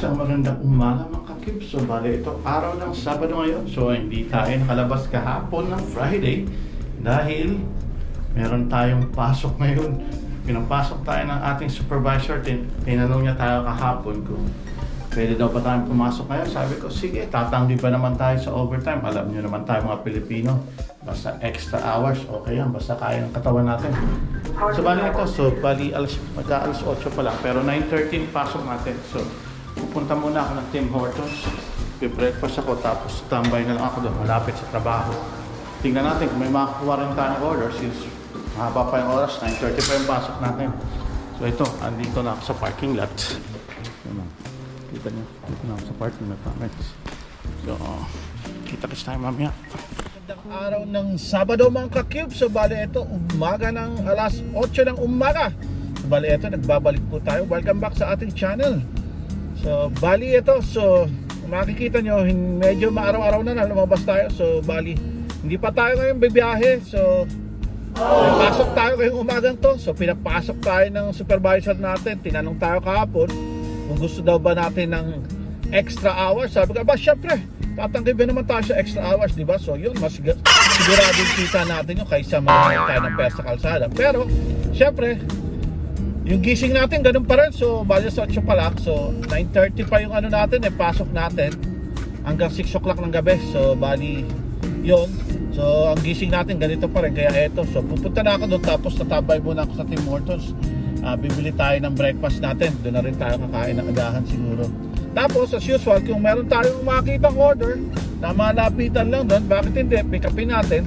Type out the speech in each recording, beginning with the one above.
Isang magandang umaga mga kakib. So bali ito araw ng Sabado ngayon. So hindi tayo nakalabas kahapon ng Friday dahil meron tayong pasok ngayon. Pinapasok tayo ng ating supervisor. Tin tinanong niya tayo kahapon kung pwede daw ba tayong pumasok ngayon. Sabi ko, sige, tatanggi pa naman tayo sa overtime. Alam niyo naman tayo mga Pilipino. Basta extra hours, okay yan. Basta kaya ng katawan natin. So bali ito, so bali alas, mag-aalas 8 pa lang. Pero 9.13 pasok natin. So pupunta muna ako ng Tim Hortons. Pre-breakfast ako tapos tambay na lang ako doon. Malapit sa trabaho. Tingnan natin kung may makakuha rin tayong order since mahaba pa yung oras. 9.30 pa yung pasok natin. So ito, andito na ako sa parking lot. O. Kita niyo, dito na ako sa parking lot namin. So, kita-kits tayo mamaya. Magandang araw ng Sabado mga ka-cube. So bali ito, umaga ng alas 8 ng umaga. So bali ito, nagbabalik po tayo. Welcome back sa ating channel. So bali ito, so makikita nyo, medyo maaraw-araw na na lumabas tayo. So bali, hindi pa tayo ngayon bibiyahe. So may pasok tayo ngayong umagang to. So pinapasok tayo ng supervisor natin. Tinanong tayo kahapon kung gusto daw ba natin ng extra hours. Sabi ko, ba syempre, tatanggapin naman tayo sa extra hours, di ba? So yun, mas siguradong kita natin yun kaysa mga tayo ng pera sa kalsada. Pero, syempre, yung gising natin, ganun pa rin. So, bali sa 8 pa lang. So, 9.30 pa yung ano natin, eh, pasok natin. Hanggang 6 o'clock ng gabi. So, bali, yun. So, ang gising natin, ganito pa rin. Kaya eto. So, pupunta na ako doon. Tapos, tatabay muna ako sa Tim Hortons. Ah, bibili tayo ng breakfast natin. Doon na rin tayo kakain ng agahan siguro. Tapos, as usual, kung meron tayong makitang order na malapitan lang doon, bakit hindi? Pick natin.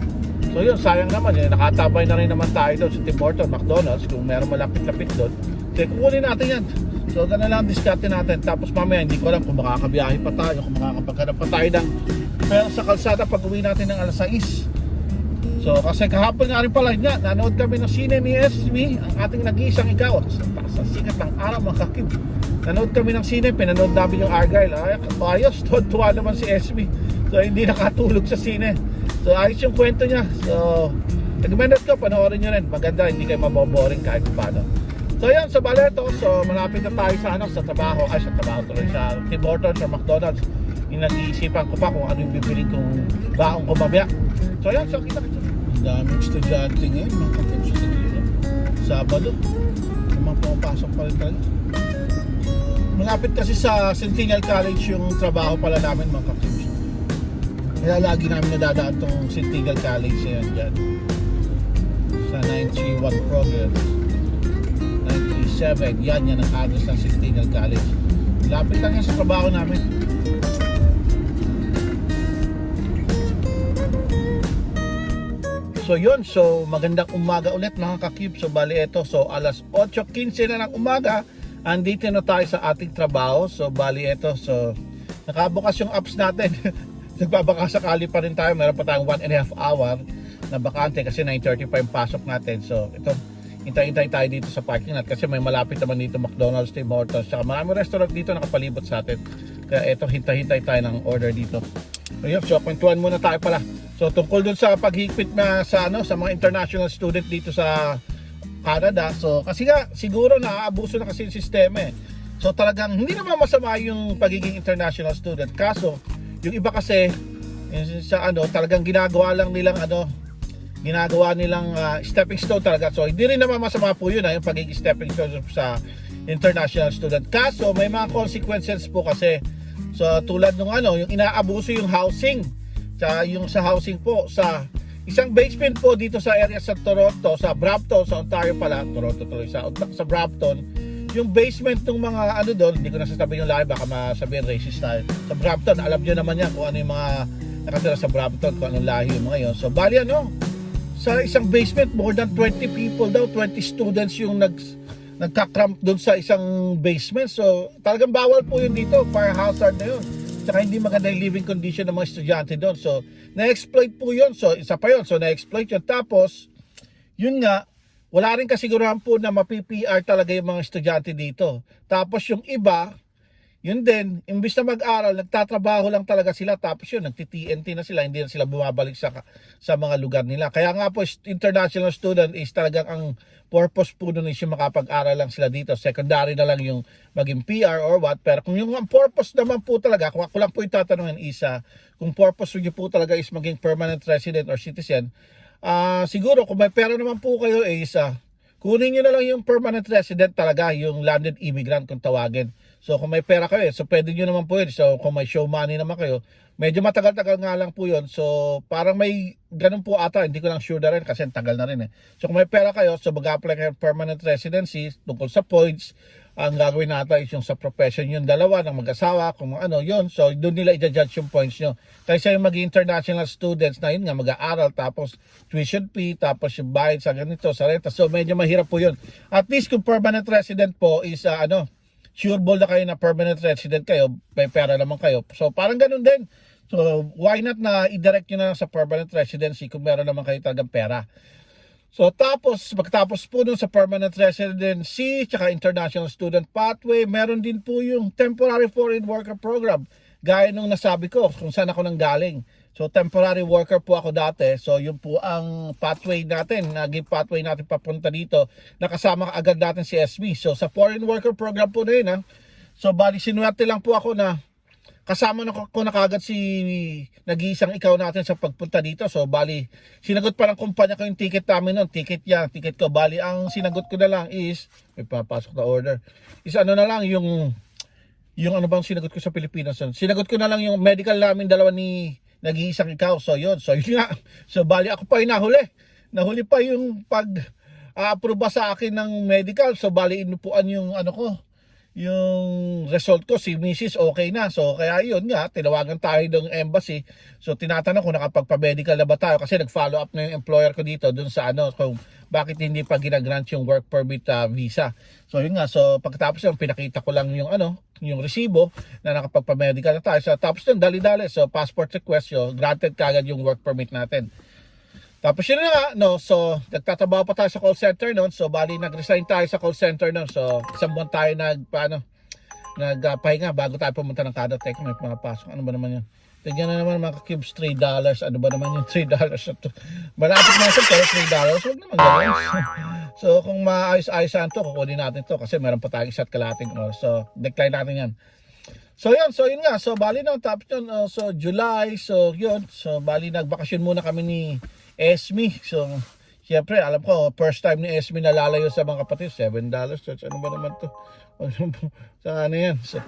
So yun, sayang naman yun. Nakatabay na rin naman tayo doon sa Tim Hortons, McDonald's. Kung meron malapit-lapit doon, sige, kukunin natin yan. So ganun lang ang diskarte natin. Tapos mamaya, hindi ko alam kung makakabiyahe pa tayo, kung makakapaghanap pa tayo ng pero sa kalsada pag uwi natin ng alas 6. So kasi kahapon nga rin pala nga, nanood kami ng sine ni SB, ang ating nag-iisang ikaw. Sa sikat ng araw mga kakib. Nanood kami ng sine, pinanood namin yung Argyle. Ay, ayos, tuwa naman si SB. So hindi nakatulog sa sine. So ayos yung kwento niya. So recommended ko, panoorin nyo rin. Maganda, hindi kayo maboboring kahit paano. So yan, sa Baleto, so malapit na tayo sa ano, sa trabaho, ay sa trabaho tuloy sa Tim Hortons or McDonald's. Yung nag-iisipan ko pa kung ano yung bibiling kong baong ko mamaya. So yan, so kita kita. Daming estudyante ngayon, mga kapatid sa. Sabado, mga pumapasok pa rin talaga. Malapit kasi sa Centennial College yung trabaho pala namin mga kapatid. Kaya lagi namin nadadaan tong Centennial College yan dyan. Sa 931 Progress. 937, yan yan ang address ng Centennial College. Lapit lang yan sa trabaho namin. So yun, so magandang umaga ulit mga kakip. So bali ito, so alas 8.15 na ng umaga, andito na tayo sa ating trabaho. So bali ito, so nakabukas yung apps natin. Nagbabaka sakali pa rin tayo, meron pa tayong 1 and a half hour na bakante kasi 9.30 pa yung pasok natin. So ito, hintay-hintay tayo dito sa parking lot kasi may malapit naman dito McDonald's, Tim Hortons, saka maraming restaurant dito nakapalibot sa atin. Kaya ito, hintay-hintay tayo ng order dito. So yun, so kwentuhan muna tayo pala. So tungkol dun sa paghigpit na sa ano sa mga international student dito sa Canada. So kasi nga siguro naaabuso na kasi yung sistema eh. So talagang hindi naman masama yung pagiging international student. Kaso yung iba kasi yung sa ano talagang ginagawa lang nilang ano ginagawa nilang ah, stepping stone talaga. So hindi rin naman masama po yun ah, yung pagiging stepping stone sa international student. Kaso may mga consequences po kasi So tulad nung ano, yung inaabuso yung housing. Sa yung sa housing po sa isang basement po dito sa area sa Toronto, sa Brampton, sa Ontario pala, Toronto tuloy sa sa Brampton. Yung basement ng mga ano doon, hindi ko na sasabihin yung lahi baka masabihin racist tayo. Sa Brampton, alam niyo naman yan kung ano yung mga nakatira sa Brampton, kung anong lahi yung mga yon. So bali ano, sa isang basement, more than 20 people daw, 20 students yung nag nagka-cramp doon sa isang basement. So, talagang bawal po yun dito. Fire hazard na yun. Tsaka hindi maganda yung living condition ng mga estudyante doon. So, na-exploit po yun. So, isa pa yun. So, na-exploit yun. Tapos, yun nga, wala rin kasigurahan po na mapi-PR talaga yung mga estudyante dito. Tapos, yung iba, yun din, imbis na mag-aral, nagtatrabaho lang talaga sila tapos yun, nagti-TNT na sila, hindi na sila bumabalik sa sa mga lugar nila. Kaya nga po, international student is talagang ang purpose po nun is yung makapag-aral lang sila dito. Secondary na lang yung maging PR or what. Pero kung yung purpose naman po talaga, kung ako lang po yung tatanungin isa, kung purpose nyo po talaga is maging permanent resident or citizen, ah siguro kung may pera naman po kayo eh isa, kunin nyo na lang yung permanent resident talaga, yung landed immigrant kung tawagin. So kung may pera kayo, so pwede nyo naman po yun. So kung may show money naman kayo, medyo matagal-tagal nga lang po yun. So parang may ganun po ata, hindi ko lang sure na rin kasi tagal na rin eh. So kung may pera kayo, so mag-apply kayo permanent residency tungkol sa points, ang gagawin natin is yung sa profession yung dalawa ng mag-asawa, kung ano yun. So doon nila i-judge yung points nyo. Kaysa yung maging international students na yun nga mag-aaral tapos tuition fee, tapos yung bayad sa ganito, sa renta. So medyo mahirap po yun. At least kung permanent resident po is ah, ano, sure ball na kayo na permanent resident kayo, may pera naman kayo. So parang ganun din. So why not na i-direct nyo na sa permanent residency kung meron naman kayo talagang pera. So tapos, pagtapos po dun sa permanent residency, tsaka international student pathway, meron din po yung temporary foreign worker program. Gaya nung nasabi ko, kung saan ako nang galing. So temporary worker po ako dati. So yun po ang pathway natin, naging pathway natin papunta dito. Nakasama agad natin si SB. So sa foreign worker program po na yun, ha? So bali sinuwerte lang po ako na kasama na ko, na kagad si nag-iisang ikaw natin sa pagpunta dito. So, bali, sinagot pa ng kumpanya ko yung ticket namin nun. Ticket niya, ticket ko. Bali, ang sinagot ko na lang is, may papasok na order, is ano na lang, yung, yung ano bang sinagot ko sa Pilipinas. Sinagot ko na lang yung medical namin dalawa ni nag-iisang ikaw. So, yun. So, yun nga. So, bali, ako pa yung nahuli. Nahuli pa yung pag a-approve sa akin ng medical. So, bali, inupuan yung ano ko, yung result ko, si Mrs. okay na. So, kaya yun nga, tinawagan tayo ng embassy. So, tinatanong kung nakapagpa-medical na ba tayo kasi nag-follow up na yung employer ko dito dun sa ano, kung bakit hindi pa ginagrant yung work permit ah, visa. So, yun nga. So, pagkatapos yun, pinakita ko lang yung ano, yung resibo na nakapagpa-medical na tayo. So, tapos yun, dali-dali. So, passport request yun, granted kagad yung work permit natin. Tapos yun na nga, no, so nagtatrabaho pa tayo sa call center noon. So bali nag-resign tayo sa call center noon. So isang buwan tayo nag paano nagpahinga bago tayo pumunta ng Canada Tech may pumapasok. Ano ba naman yun? Tignan na naman mga cubes 3 dollars. Ano ba naman yung 3 dollars? Malapit na sa pero 3 dollars. Huwag naman ganun. so kung maayos-ayosan to, kukunin natin to kasi meron pa tayong isa't kalating oras. So decline natin yan. So yun, so yun nga. So bali na tapos yun, uh, so July, so yun. So bali nagbakasyon muna kami ni Esme. So Siyempre, alam ko, first time ni Esme na lalayo sa mga kapatid, $7 dollars. Ano ba naman to? sa ano yan? So,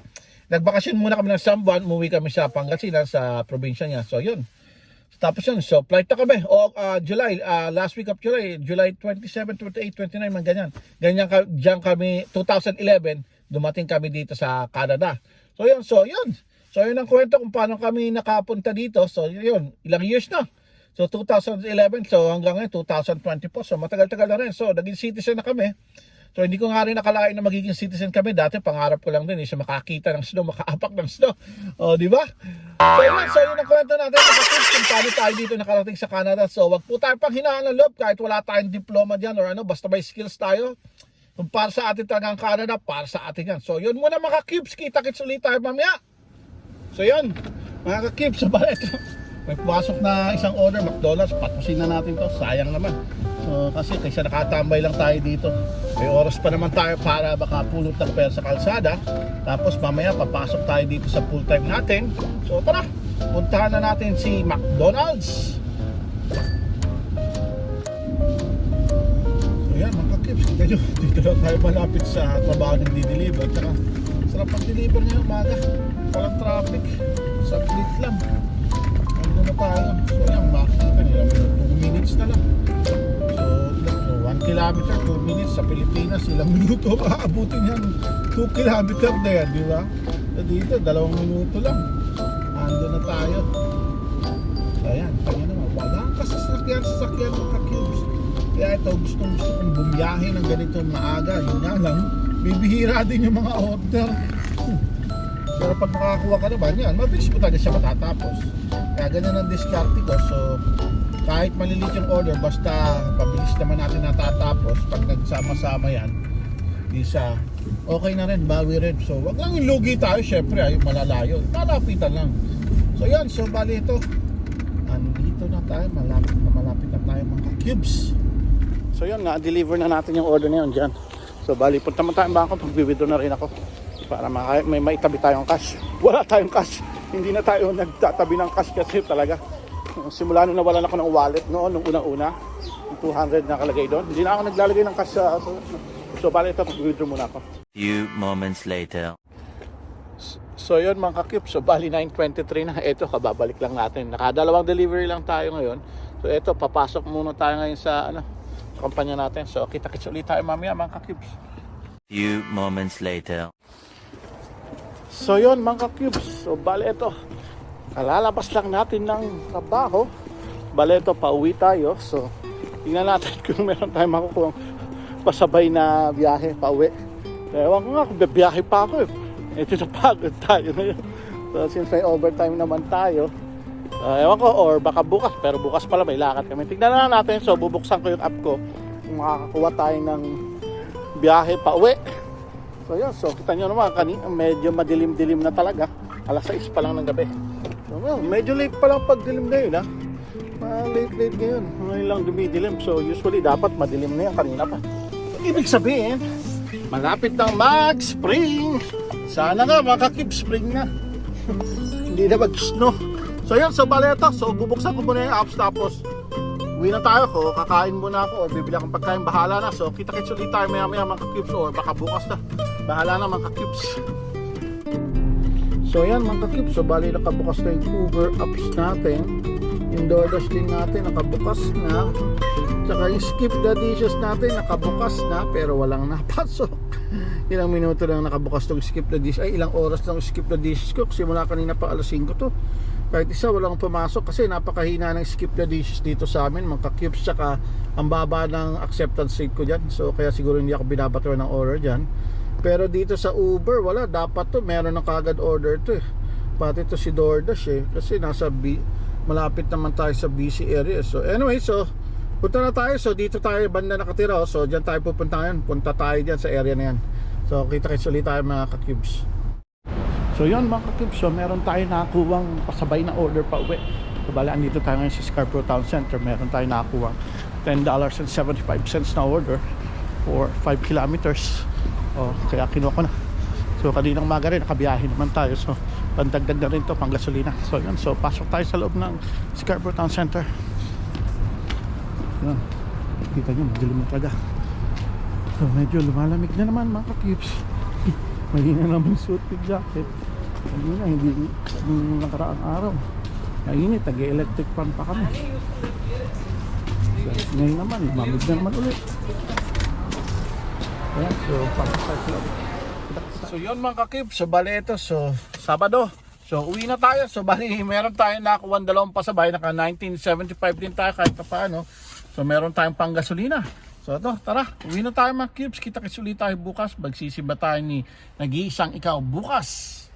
nagbakasyon muna kami ng Sambuan, umuwi kami sa Pangasinan, sa probinsya niya. So, yun. Tapos yun, so flight na kami. O ah, July, ah, last week of July, July 27, 28, 29, man ganyan. Ganyan ka, diyan kami, 2011, dumating kami dito sa Canada. So yun, so yun. So yun ang kwento kung paano kami nakapunta dito. So yun, ilang years na. So 2011, so hanggang ngayon 2020 po. So matagal-tagal na rin. So naging citizen na kami. So hindi ko nga rin nakalain na magiging citizen kami. Dati pangarap ko lang din is makakita ng snow, makaapak ng snow. O, di ba? So yun, so yun ang kwento natin kids kung paano tayo dito nakarating sa Canada. So wag po tayo pang hinaan ng loob kahit wala tayong diploma dyan or ano, basta may skills tayo. Kung para sa atin talaga ang Canada, para sa atin yan. So yun muna mga cubes, kita-kits ulit tayo mamaya. So yun, mga ka-cubes, sa ito. May pumasok na isang order, McDonald's, patusin na natin to, sayang naman. So kasi kaysa nakatambay lang tayo dito, may oras pa naman tayo para baka pulot ng pera sa kalsada. Tapos mamaya papasok tayo dito sa full time natin. So tara, puntahan na natin si McDonald's. So yan mga nyo, dito lang tayo malapit sa trabaho ng di-deliver. Tsaka sarap pag-deliver ngayong umaga. Walang traffic. Saglit lang. Tayo? So yan, makikita nila. 2 minutes na lang. So, 1 kilometer, 2 minutes sa Pilipinas. Ilang minuto aabutin yan. 2 kilometer na yan, di ba? So dito, dalawang minuto lang. Ando na tayo. So yan, kanya naman. Walang kasasakyan, sasakyan ng ka-cubes. Kaya ito, gustong gusto kong bumiyahe ng ganito maaga. Yun nga lang, bibihira din yung mga order. Pero pag makakuha ka naman yan, mabilis mo talaga siya matatapos. Kaya ganyan ang diskarte ko. So, kahit malilit yung order, basta pabilis naman natin natatapos pag nagsama-sama yan, isa okay na rin, bawi rin. So, wag lang yung lugi tayo, syempre, ay malalayo. Lalapitan lang. So, yan. So, bali ito. Andito na tayo. Malapit na malapit na tayo mga cubes. So, yun. Na-deliver na natin yung order na yun dyan. So, bali, punta man tayong bangko. Pag-withdraw na rin ako. Para may maitabi tayong cash. Wala tayong cash. Hindi na tayo nagtatabi ng cash kasi talaga. Simula nung nawalan ako ng wallet noon, nung unang-una, yung 200 nakalagay doon. Hindi na ako naglalagay ng cash sa... So, so bali ito, pag-withdraw muna ako. Few moments later. So yun mga kakip, so bali 9.23 na, ito kababalik lang natin. Nakadalawang delivery lang tayo ngayon. So ito, papasok muna tayo ngayon sa ano, kumpanya natin. So kita-kits ulit tayo mamaya mga kakips. Few moments later. So yun mga ka-cubes, so bale ito, kalalabas lang natin ng trabaho. Bale ito, pauwi tayo. So tingnan natin kung meron tayong makukuha pasabay na biyahe, pauwi. Ewan ko nga kung bibiyahe pa ako eh. Ito na pagod tayo ngayon. So since may overtime naman tayo, uh, ewan ko, or baka bukas, pero bukas pala may lakad kami. Tignan na natin, so bubuksan ko yung app ko kung makakakuha tayo ng biyahe pauwi. So yun, so kita nyo naman, kani, medyo madilim-dilim na talaga. Alas 6 pa lang ng gabi. So well, medyo late pa lang pagdilim ngayon ha. Uh, late-late ngayon. Ngayon lang dumidilim. So usually dapat madilim na yan kanina pa. So, ibig sabihin, malapit ng mag-spring. Sana nga makakip spring na. Hindi na mag-snow. So yun, so bale ito. So bubuksan ko muna yung apps tapos Uwi na tayo ko, kakain muna ako or bibili akong pagkain, bahala na. So, kita-kits ulit tayo maya-maya mga cubes or baka bukas na. Bahala na mga cubes. So, yan mga cubes. So, bali nakabukas na yung Uber apps natin. Yung DoorDash din natin nakabukas na. Tsaka yung Skip the Dishes natin nakabukas na pero walang napasok. ilang minuto lang nakabukas tong Skip the Dishes. Ay, ilang oras lang Skip the Dishes ko. Simula kanina pa alas 5 to kahit isa walang pumasok kasi napakahina ng skip the dishes dito sa amin mga cubes tsaka ang baba ng acceptance rate ko dyan so kaya siguro hindi ako binabato ng order dyan pero dito sa Uber wala. Dapat to meron na kagad order to eh. Pati to si DoorDash eh. Kasi nasa B, malapit naman tayo sa busy area. So anyway so punta na tayo. So dito tayo banda nakatira oh. so dyan tayo pupunta ngayon. Punta tayo dyan sa area na yan. So kita kits ulit tayo mga ka-cubes. So yun mga kakibs, so meron tayo nakakuwang pasabay na order pa uwi. So bali, andito tayo ngayon sa Scarborough Town Center. Meron tayo nakakuwang $10.75 na order for 5 kilometers. O, kaya kinuha ko na. So kaninang umaga rin, nakabiyahe naman tayo. So pandagdag na rin to pang gasolina. So yun, so pasok tayo sa loob ng Scarborough Town Center. Yun, kita nyo, madilim na talaga. So medyo lumalamig na naman mga kakibs. Mahina naman suit with jacket. Hindi na, hindi yung nakaraang araw. Mainit, nag-electric fan pa kami. So, ngayon naman, mamig na naman ulit. So. So yun mga kakip, so bali ito, so Sabado. So uwi na tayo, so bali meron tayo nakuha dalawang pasabay, naka 1975 din tayo kahit pa paano. So meron tayong pang gasolina. So ito, tara, uwi na tayo mga cubes. Kita-kits ulit tayo bukas. Magsisiba tayo ni nag-iisang ikaw bukas.